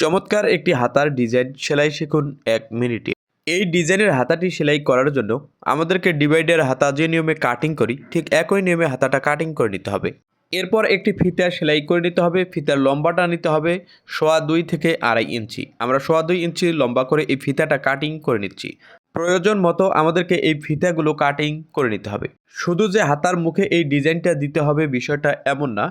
চমৎকার একটি হাতার ডিজাইন সেলাই শিখুন এক মিনিটে। এই ডিজাইনের হাতাটি সেলাই করার জন্য আমাদেরকে ডিভাইডার হাতা যে নিয়মে কাটিং করি, ঠিক একই নিয়মে হাতাটা কাটিং করে নিতে হবে। এরপর একটি ফিতা সেলাই করে নিতে হবে, ফিতার লম্বাটা নিতে হবে সোয়া দুই থেকে আড়াই ইঞ্চি। আমরা সোয়া দুই ইঞ্চি লম্বা করে এই ফিতাটা কাটিং করে নিচ্ছি। প্রয়োজন মতো আমাদেরকে এই ফিতাগুলো কাটিং করে নিতে হবে। শুধু যে হাতার মুখে এই ডিজাইনটা দিতে হবে বিষয়টা এমন না,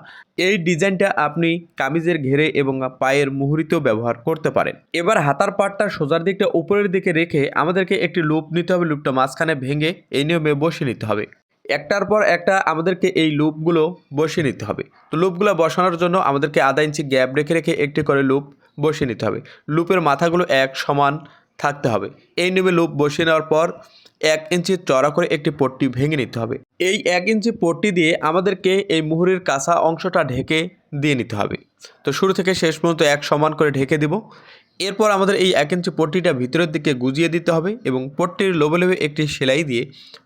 এই ডিজাইনটা আপনি কামিজের ঘেরে এবং পায়ের মুহুরিতেও ব্যবহার করতে পারেন। এবার হাতার পাটটা সোজার দিকটা উপরের দিকে রেখে আমাদেরকে একটি লুপ নিতে হবে লুপটা মাঝখানে ভেঙে এই নিয়মে বসিয়ে নিতে হবে। একটার পর একটা আমাদেরকে এই লুপগুলো বসিয়ে নিতে হবে। তো লুপগুলো বসানোর জন্য আমাদেরকে আধা ইঞ্চি গ্যাপ রেখে রেখে একটি করে লুপ বসিয়ে নিতে হবে। লুপের মাথাগুলো এক সমান থাকতে হবে। এই নিয়মে লুপ বসিয়ে নেওয়ার পর এক ইঞ্চি চড়া করে একটি পট্টি ভেঙে নিতে হবে। এই এক ইঞ্চি পট্টি দিয়ে আমাদেরকে এই মুহুরির কাঁচা অংশটা ঢেকে দিয়ে নিতে হবে। তো শুরু থেকে শেষ পর্যন্ত এক সমান করে ঢেকে দিব। এরপর আমাদের এই এক ইঞ্চি পট্টিটা ভিতরের দিকে গুজিয়ে দিতে হবে এবং পট্টির লোবে লোবে একটি সেলাই দিয়ে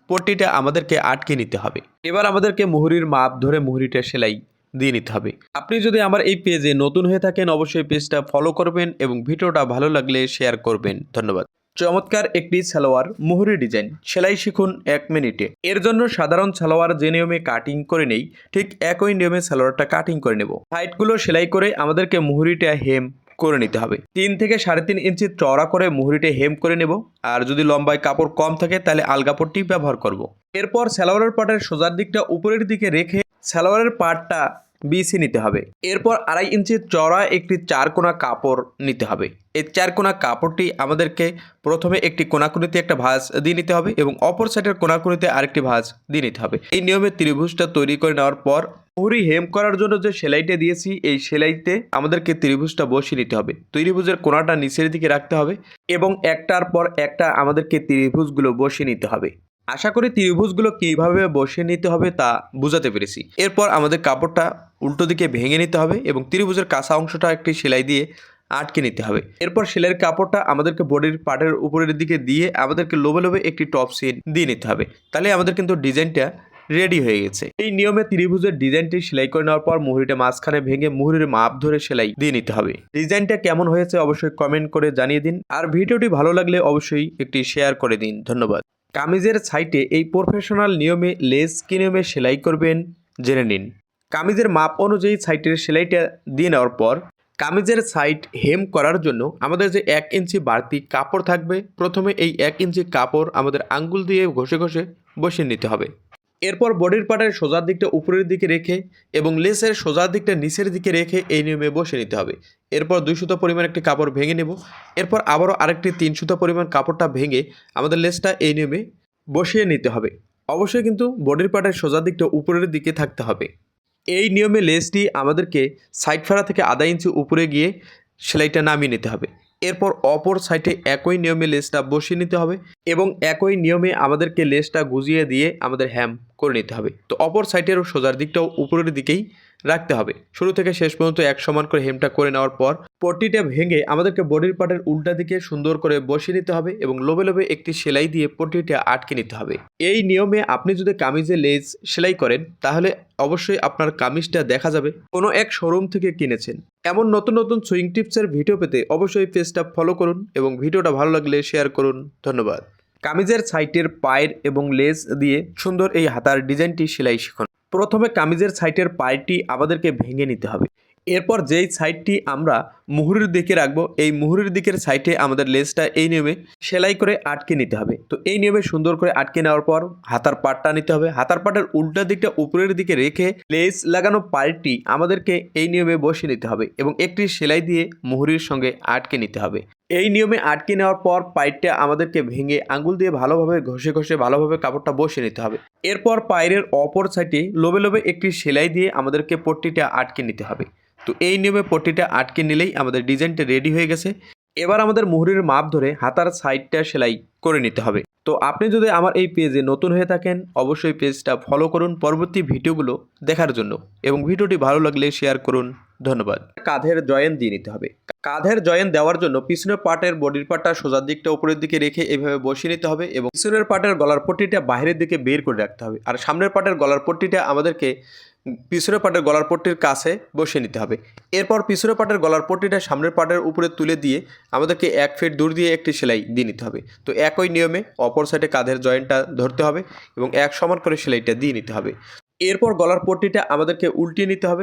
পট্টিটা আমাদেরকে আটকে নিতে হবে। এবার আমাদেরকে মুহুরির মাপ ধরে মুহুরিটা সেলাই দিয়ে নিতে হবে। আপনি যদি আমার এই পেজে নতুন হয়ে থাকেন, অবশ্যই পেজটা ফলো করবেন এবং ভিডিওটা ভালো লাগলে শেয়ার করবেন। ধন্যবাদ। চমৎকার একটি সালোয়ার, মুহুরি ডিজাইন। সেলাই শিখুন এক মিনিটে। এর জন্য সাধারণ সালোয়ার যে নিয়মে কাটিং করে নেই, ঠিক একই নিয়মে সালোয়ারটা কাটিং করে নেব। হাইটগুলো সেলাই করে আমাদেরকে মুহুরিটা হেম করে নিতে হবে। তিন থেকে সাড়ে তিন ইঞ্চি চড়া করে মুহুরিটা হেম করে নেব। আর যদি লম্বায় কাপড় কম থাকে, তাহলে আলগাপট্টি ব্যবহার করব। এরপর সালোয়ারের পাটের সোজার দিকটা উপরের দিকে রেখে সালোয়ারের পাটটা বিছিয়ে নিতে হবে। এরপর আড়াই ইঞ্চি চড়া একটি চারকোনা কাপড় নিতে হবে। এই চারকোনা কাপড়টি আমাদেরকে প্রথমে একটি কোনাকুনিতে একটা ভাঁজ দিয়ে নিতে হবে এবং অপর সাইডের কোনাকুনিতে আরেকটি ভাঁজ দিয়ে নিতে হবে। এই নিয়মে ত্রিভুজটা তৈরি করে নেওয়ার পর মুহুরি হেম করার জন্য যে সেলাইটা দিয়েছি, এই সেলাইতে আমাদেরকে ত্রিভুজটা বসিয়ে নিতে হবে। ত্রিভুজের কোনাটা নিচের দিকে রাখতে হবে এবং একটার পর একটা আমাদেরকে ত্রিভুজগুলো বসিয়ে নিতে হবে। আশা করি ত্রিভুজগুলো কীভাবে বসিয়ে নিতে হবে তা বুঝাতে পেরেছি। এরপর আমাদের কাপড়টা উল্টো দিকে ভেঙে নিতে হবে এবং ত্রিভুজের কাঁচা অংশটা একটি সেলাই দিয়ে আটকে নিতে হবে। এরপর সেলাইয়ের কাপড়টা আমাদেরকে বডির পাটের উপরের দিকে দিয়ে আমাদেরকে লোবে লোবে একটি টপ সিন দিয়ে নিতে হবে। তাহলে আমাদের কিন্তু ডিজাইনটা রেডি হয়ে গেছে। এই নিয়মে ত্রিভুজের ডিজাইনটি সেলাই করে নেওয়ার পর মুহুরিটা মাঝখানে ভেঙে মুহুরির মাপ ধরে সেলাই দিয়ে নিতে হবে। ডিজাইনটা কেমন হয়েছে অবশ্যই কমেন্ট করে জানিয়ে দিন। আর ভিডিওটি ভালো লাগলে অবশ্যই একটি শেয়ার করে দিন। ধন্যবাদ। কামিজের সাইটে এই প্রফেশনাল নিয়মে লেস কি নিয়মে সেলাই করবেন, জেনে নিন। কামিজের মাপ অনুযায়ী সাইটের সেলাইটা দিয়ে নেওয়ার পর, কামিজের সাইট হেম করার জন্য আমাদের যে এক ইঞ্চি বাড়তি কাপড় থাকবে, প্রথমে এই এক ইঞ্চি কাপড় আমাদের আঙ্গুল দিয়ে ঘষে ঘষে বসিয়ে নিতে হবে। এরপর বডির পার্টের সোজার দিকটা উপরের দিকে রেখে এবং লেসের সোজার দিকটা নিচের দিকে রেখে এই নিয়মে বসে নিতে হবে। এরপর দুই সুতো পরিমাণ একটি কাপড় ভেঙে নেব। এরপর আবারও আরেকটি তিন সুতো পরিমাণ কাপড়টা ভেঙে আমাদের লেসটা এই নিয়মে বসিয়ে নিতে হবে। অবশ্যই কিন্তু বডির পার্টের সোজার দিকটা উপরের দিকে থাকতে হবে। এই নিয়মে লেসটি আমাদেরকে সাইড ফাড়া থেকে আধা ইঞ্চি উপরে গিয়ে সেলাইটা নামিয়ে নিতে হবে। এরপর অপর সাইডে একই নিয়মে লেসটা বসিয়ে নিতে হবে এবং একই নিয়মে আমাদেরকে লেসটা গুজিয়ে দিয়ে আমাদের হ্যাম করে নিতে হবে। তো অপর সাইডের সোজার দিকটাও উপরের দিকেই রাখতে হবে। শুরু থেকে শেষ পর্যন্ত এক সমান করে হেমটা করে নেওয়ার পর পট্টিটা ভেঙে আমাদেরকে বডির পার্টের উল্টা দিকে সুন্দর করে বসিয়ে নিতে হবে এবং লোবে লোবে একটি সেলাই দিয়ে পট্টিটা আটকে নিতে হবে। এই নিয়মে আপনি যদি কামিজে লেজ সেলাই করেন, তাহলে অবশ্যই আপনার কামিজটা দেখা যাবে কোনো এক শোরুম থেকে কিনেছেন। এমন নতুন নতুন সুইং টিপসের ভিডিও পেতে অবশ্যই পেজটা ফলো করুন এবং ভিডিওটা ভালো লাগলে শেয়ার করুন। ধন্যবাদ। কামিজের সাইটের পায়ের এবং লেজ দিয়ে সুন্দর এই হাতার ডিজাইনটি সেলাই শিখুন। প্রথমে কামিজের সাইটের পায়েরটি আমাদেরকে ভেঙে নিতে হবে। এরপর যেই সাইডটি আমরা মুহুরির দিকে রাখব। এই মুহুরির দিকের সাইডে আমাদের লেসটা এই নিয়মে সেলাই করে আটকে নিতে হবে। তো এই নিয়মে সুন্দর করে আটকে নেওয়ার পর হাতার পাটটা নিতে হবে। হাতার পাটের উল্টা দিকটা উপরের দিকে রেখে লেস লাগানো পার্টটি আমাদেরকে এই নিয়মে বসিয়ে নিতে হবে এবং একটি সেলাই দিয়ে মুহুরির সঙ্গে আটকে নিতে হবে। এই নিয়মে আটকে নেওয়ার পর পাইপটা আমাদেরকে ভেঙে আঙ্গুল দিয়ে ভালোভাবে ঘষে ঘষে ভালোভাবে কাপড়টা বসিয়ে নিতে হবে। এরপর পায়ের অপর সাইডে লোবে লোবে একটি সেলাই দিয়ে আমাদেরকে পট্টিটা আটকে নিতে হবে। তো এই নিয়মে পট্টিটা আটকে নিলেই আমাদের ডিজাইনটা রেডি হয়ে গেছে। এবার আমাদের মুহুরির মাপ ধরে হাতার সাইডটা সেলাই করে নিতে হবে। তো আপনি যদি আমার এই পেজে নতুন হয়ে থাকেন, অবশ্যই পেজটা ফলো করুন পরবর্তী ভিডিওগুলো দেখার জন্য। এবং ভিডিওটি ভালো লাগলে শেয়ার করুন। ধন্যবাদ। কাঁধের জয়েন দিয়ে নিতে হবে। কাঁধের জয়েন দেওয়ার জন্য পিছনের পার্টের বডির পার্টটা সোজার দিকটা উপরের দিকে রেখে এভাবে বসিয়ে নিতে হবে এবং পিছনের পার্টের গলার পট্টিটা বাইরের দিকে বের করে রাখতে হবে। আর সামনের পার্টের গলার পট্টিটা আমাদেরকে পিছনের পার্টের গলার পট্টির কাছে বসিয়ে নিতে হবে। এরপর পিছনের পার্টের গলার পট্টিটা সামনের পার্টের উপরে তুলে দিয়ে আমাদেরকে এক ফিট দূর দিয়ে একটি সেলাই দিয়ে নিতে হবে। তো একই নিয়মে অপর সাইডে কাঁধের জয়েন্টটা ধরতে হবে এবং এক সমান করে সেলাইটা দিয়ে নিতে হবে। এরপর গলার পট্টিটা আমাদেরকে উল্টিয়ে নিতে হবে।